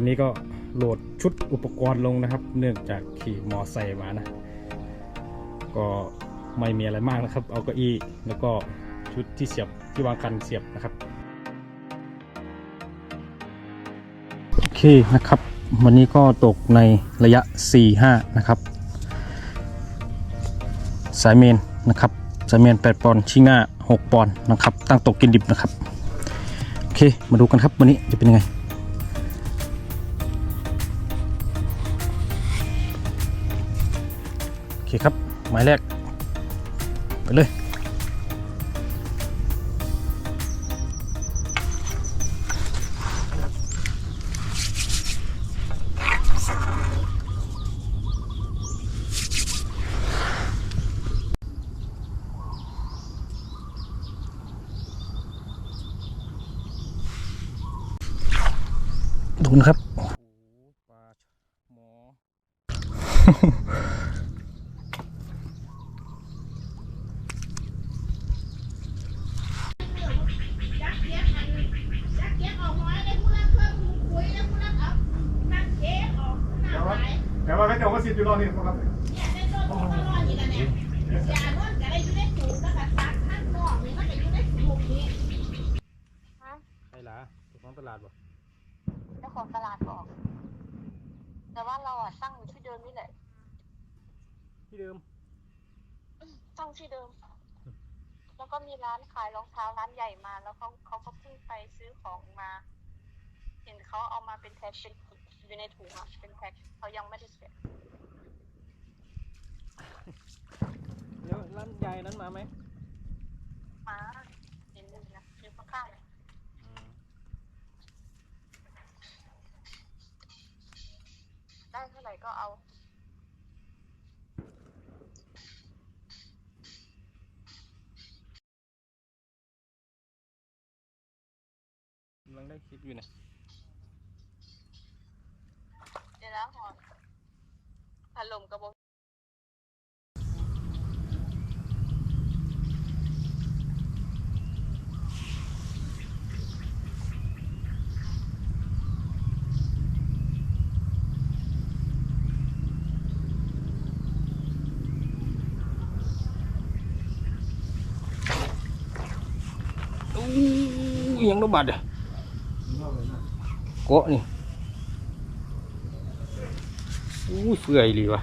วันนี้ก็โหลดชุดอุปกรณ์ลงนะครับ เนื่องจากขี่มอไซค์มานะ ก็ไม่มีอะไรมากนะครับ เอาเก้าอี้แล้วก็ชุดที่เสียบที่วางกันเสียบนะครับโอเคนะครับ วันนี้ก็ตกในระยะ 4-5 นะครับ สายเมนนะครับสายเมน 8 ปอนด์ชิงหน้า 6 ปอนด์นะครับ ตั้งตกกินดิบนะครับ โอเค มาดูกันครับวันนี้จะเป็นยังไง เคครับ หมายแรก ไปเลย ดูนะครับ หมอ จักเก็บอันจักเก็บเอาไว้ได้ผู้ละเครื่องคุยแล้วผู้ละเอานักเก็บออกหน้าไหล แต่ว่าแม่เจ้าก็สิบอยู่รอนี่ครับ เนี่ยได้ต้นต้นรอดอีกแล้วเนี่ยยาโน่นก็ได้อยู่ในถุงแล้วก็ซักข้างนอกนี่มันก็อยู่ในถุงนี้ ใช่ละตัวของตลาดบ่เจ้าของตลาดบอก แต่ว่าเราอะตั้งอยู่ที่เดิมนี่แหละที่เดิมตั้งที่เดิม แล้วก็มีร้านขายรองเท้าร้านใหญ่มา แล้วเขาเขาก็เพิ่งไปซื้อของมา เห็นเขาเอามาเป็นแพ็คเป็นอยู่ในถุงอะเป็นแพ็คเขายังไม่ได้เก็บแล้วร้านใหญ่นั้นมาไหมมาเห็นเลยนะอยู่ข้างๆเลยได้เท่าไหร่ ก็เอา กำลังได้คลิปอยู่นะเดี๋ยวแล้วหอนพัดลมกระบอก อู้ ยยังระบาดอะเกาะนี่อู้ยเฟื่อยเลยว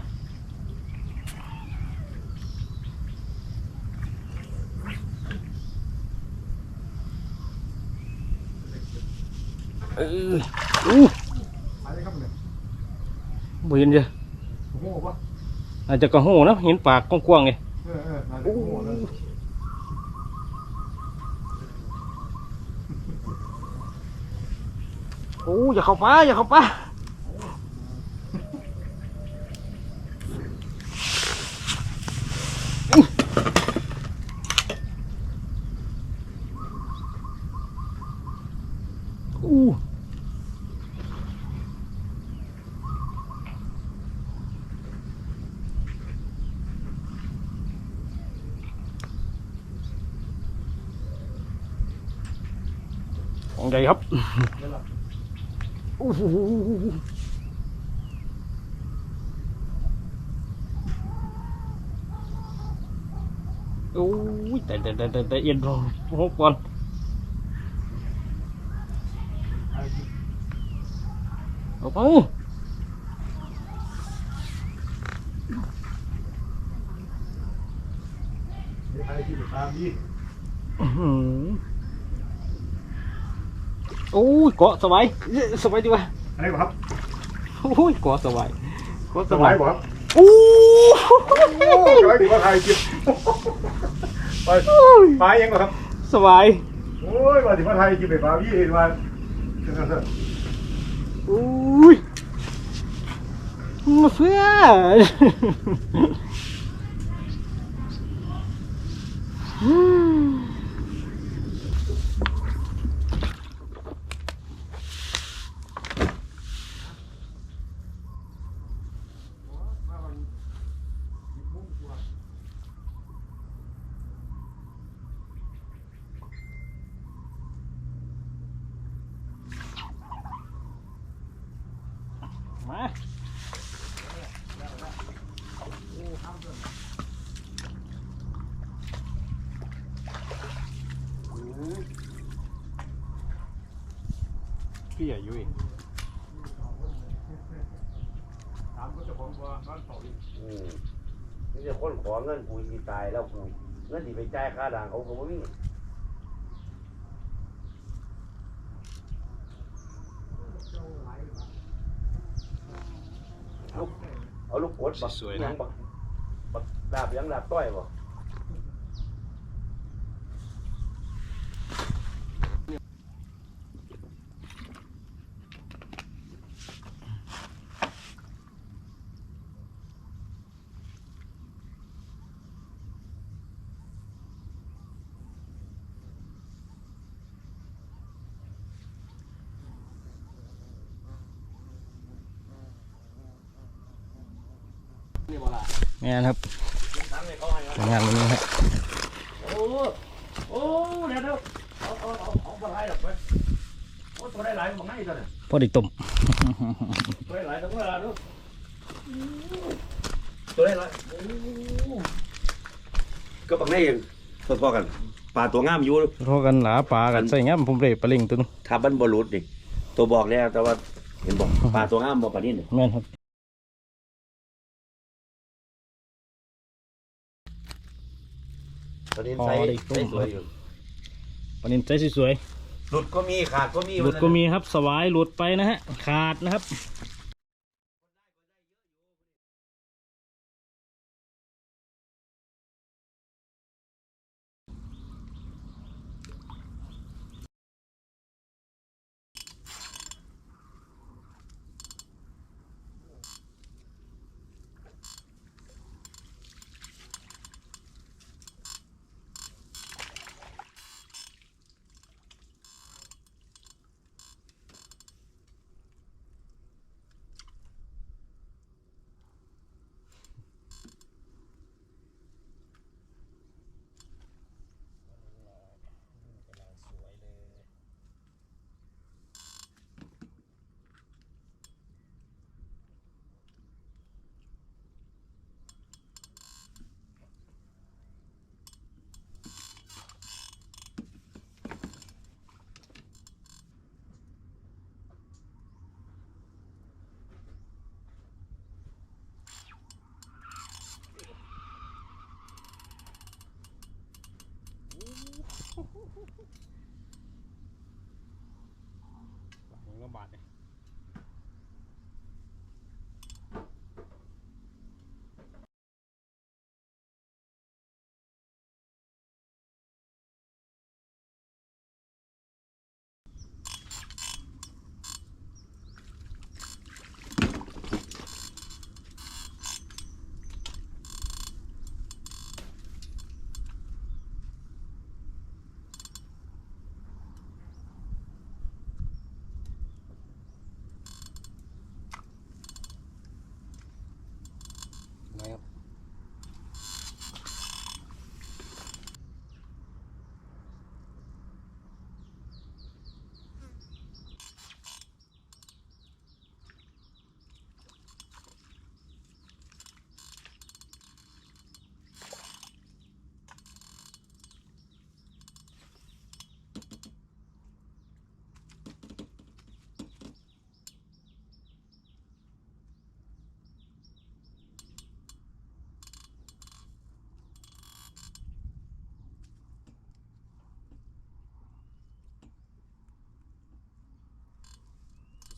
ะเอออู้อะไรครั บเนี่ยบ่เห็นจ้ะโอ้โหวะอาจจะกระโหเนอะ โอ้โหเลยโอ้อย่าเข้าป่าอย่าเข้าป่าอู้ของใหญ่ครับโอ้โหโอ้ยแต่แต่แต่แต่แต่เอียนรองหกก่อนเอาไปอะไรที่ตามยี่อื้อหือโอ้ยเกาะสบายเอ้ยสบายดีวะอะไรครับโอ้ยเกาะสบายเกาะสสบาบายยบ่ครับโอ้โอ้กำลังถือว่าไทยจิบไปไปยังบ่ครับ สบายโอ้ยว่าถือว่าไทยจิบไปฟ้าพี่เห็นว่าโอ้ยมาเพื่อนม พี่อายุเองถามก็จะผมว่าบ้านเขาอีกอืมนี่จะคนขอเงินกูสิตายแล้วกูเงินที่ไปจ่ายค่าด่างเขาก็บ่มีลูก เอาลูกกดบักสวยๆนะ ยังบักบักดาบยังดาบต้อยบ่ งานครับงานวันนี้ครับโอ้โอ้เดี๋ยวเดี๋ยวเอาเอาเอาเอาบ่ได้ดอกเว้ยโอ้ตัวได้หลายบ่ง่ายตัวเนี่ยพอดีต้มตัวได้หลายตัวได้หลายดูตัวได้หลายก็บักได้ยังพอๆกันปลาตัวงามอยู่โทษกันหลาปลากันใส่เงี้ยผมเลยปลาล่งตัวนึงถ้าบันบอลุดดิตัวบอกแล้วแต่ว่าเห็นบอกปลาตัวงามบอกปลานี้นี่แม่นครับ ปลานี้ใส่ใส่สวยอยู่ปลานินใจสวยหลุดก็มีขาดก็มีๆหลุดก็มีครับสวายหลุดไปนะฮะ ขาดนะครับ หลังละบาทเนี่ย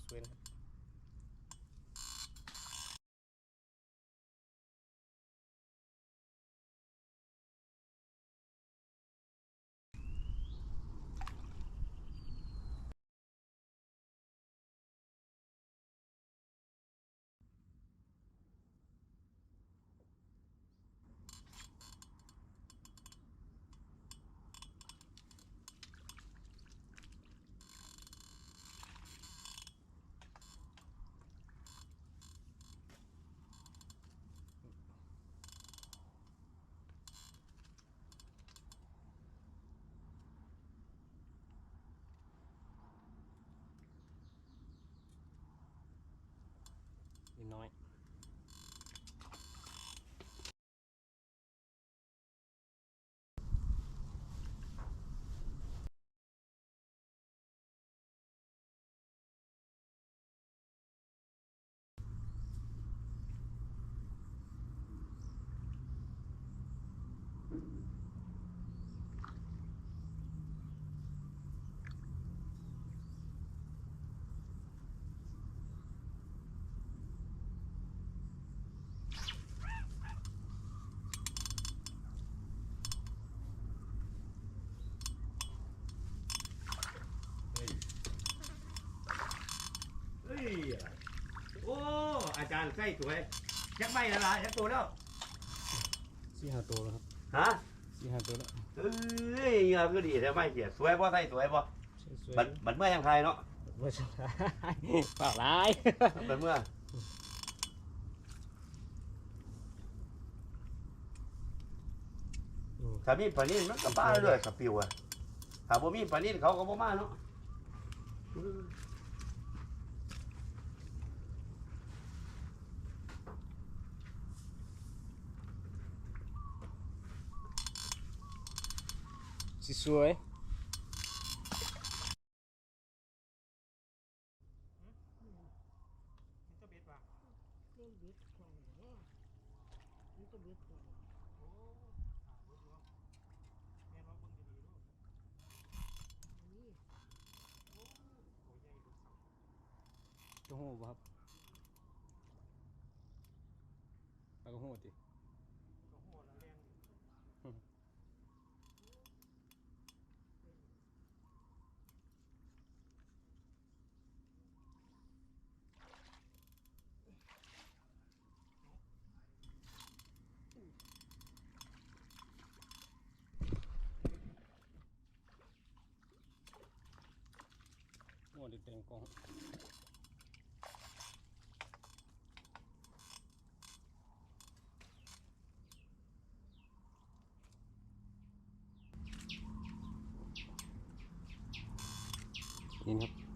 ส night. าจารย์ใส่สวยยักษ์ไม่ละละยักษ์ตัวแล้วสี่ห้าตัวแล้วครับฮะสี่ห้าตัวแล้วเอ้ยเงาก็ดีแต่ไม่เสียสวยป่ะใส่สวยป่ะสวยบัดบัดเมื่อยังไทยเนาะๆว่าจะเปล่าร้าย บัดเมื่ออืมถ้ามีปลานิ่นมันก็ป้าเลยกับปิวอะถ้าบ่มีปลานิ่นเขาก็บ่มาเนาะ สีสวยกระหูครับปลากระหูติ โอ้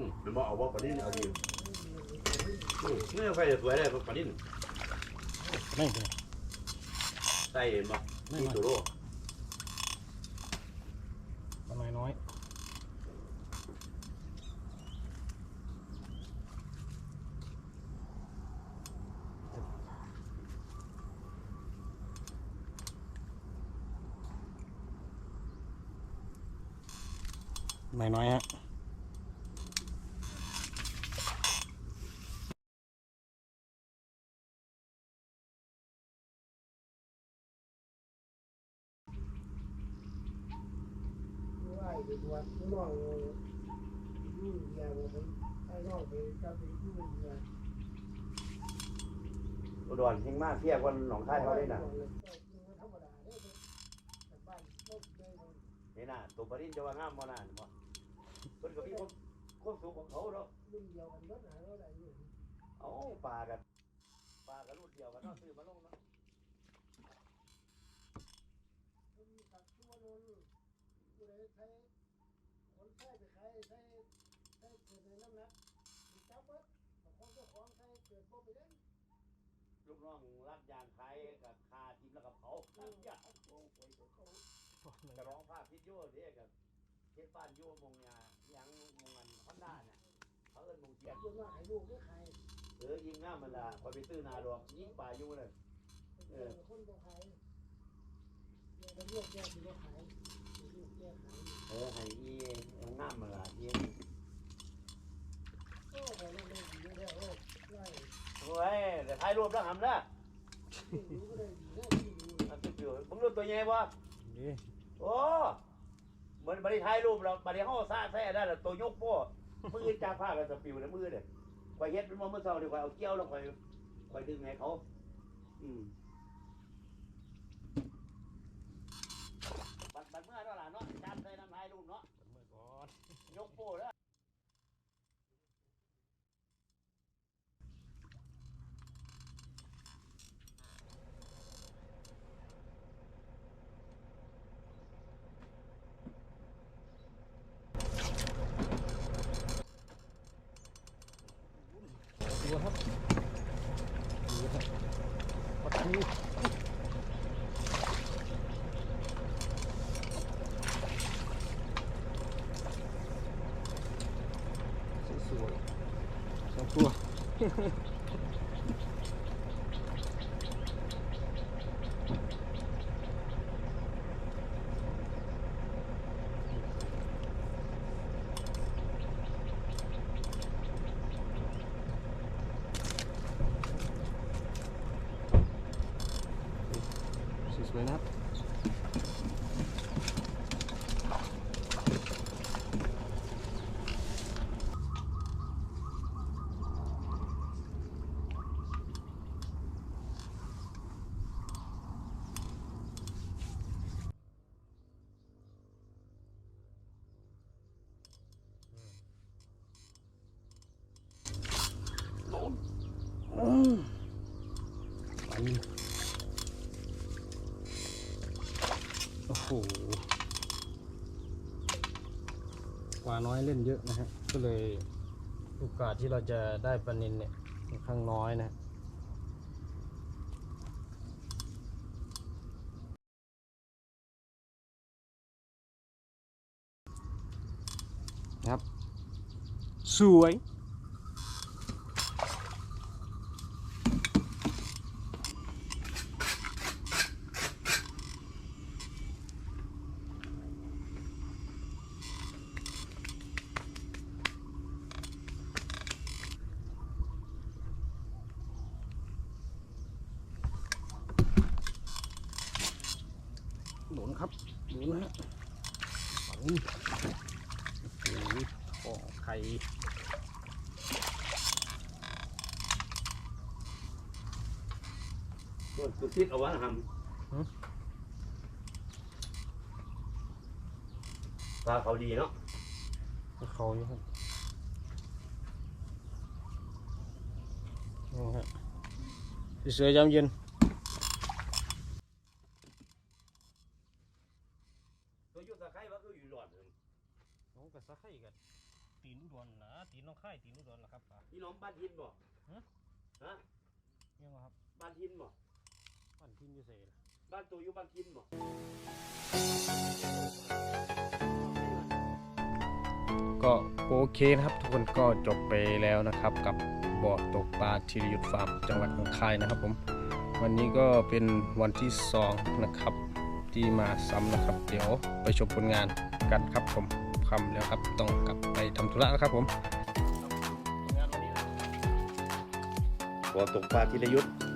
ไม่บอืมมันบ่เอาบ่ปลานิ่นเอาดีอืมไม่เอาไฟสวยเลยปลานิ่นไม่เป็นไรใส่เห็นบ่ไม่มีมาตัวโลปลาน้อยน้อยน้อยน้อยฮะ ว่าอยู่วัดน้องอยู่อย่างผมไอ้น้องไปกับไปอยู่อย่าง อุดรเฮงมากเทียบกันหนองคายเขาได้น่ะเนี่ยแต่บ้านโลกเลยนี่น่ะตัวปลานิ่นจะว่างามบ่น่ะบ่เพิ่นก็มีความความสุขของเขาเนาะเดียวกันเราได้อยู่เอาปลากันปลากันรุ่นเดียวกันเนาะซื้อมาลงเนาะ มีตัดชั่วโนนผู้ใดใช้คนใช้ไปขายใช้ำนะจับเบิดบางคนเจ้าของใครเกิดบ่ไปเล่น ลูกน้องรับยางขายกับคาทิมแล้วกับเผารับยางโอ้โหจะร้องภาพพิษยั่วเรียกกับเฮ็ดบ้านยั่วมงยายังมงอันฮอนด้าน่ะเขาเอิ้นมงเจียจันบยังว่าให้ลูกได้ใครเออยิงง่ามมันละพอไปซื้อนาดอกยิงป่าอยู่เลยเออคนบ่ขายแกก็เรียกแกสิบ่ขายลูกแกขายเออให้อีง่ามมันละยิง โอ้บ่เล่นเล่นอยู่แล้วโอ้ไล่ โอ้ยเดี๋ยวถ่ายรูปแล้วหำละที่รู้ก็ได้ดีนะที่รู้อันที่อยู่มึงรู้ตัวใหญ่บ่นี่โอ้เหมือนบัดนี้ถ่ายรูปเราบัดนี้เฮาซ่าแซ่ได้แล้วตัวยกโป้มือจับผ้ากันสปิวในมือเด้ข่อยเฮ็ดเป็นว่าเมื่อเช้านี่ข่อยเอาเกี้ยวแล้วข่อยข่อยดึงให้เขา อืม Ha, ha, ha. น้อยเล่นเยอะนะฮะก็เลยโอกาสที่เราจะได้ปลานินเนี่ยค่อนข้างน้อยนะฮะนะครับ สวย หนุนครับหนุนนะฮะ ฝังโอ้โหพ่อไข่ส่วนสุดทิศเอาไว้หำปลาเขาดีเนาะเขาอยู่ครับนี่ฮะเสือยามเย็น ตัวอยุทธไข่ว่าคืออยู่หลอดหนึ่ง น้องกับสะไข่กับตีนอุดรนะตีนน้องไข่ตีนอุดรนะครับป่ะ นี่น้องบ้านทินบ่ ฮะ ฮะ ยังไงครับ บ้านทินบ่ บ้านพิมพ์อยูเซ่ บ้านตัวอยู่บ้านทินบ่ก็โอเคนะครับ ทุกคนก็จบไปแล้วนะครับ กับบ่อตกปลาธีรยุทธฟาร์มจังหวัดหนองคายนะครับผม วันนี้ก็เป็นวันที่สองนะครับที่มาซ้ำนะครับ เดี๋ยวไปชมผลงานกันครับผมคำแล้วครับต้องกลับไปทำธุระแล้วครับผมบ่อตกปลาธีรยุทธ์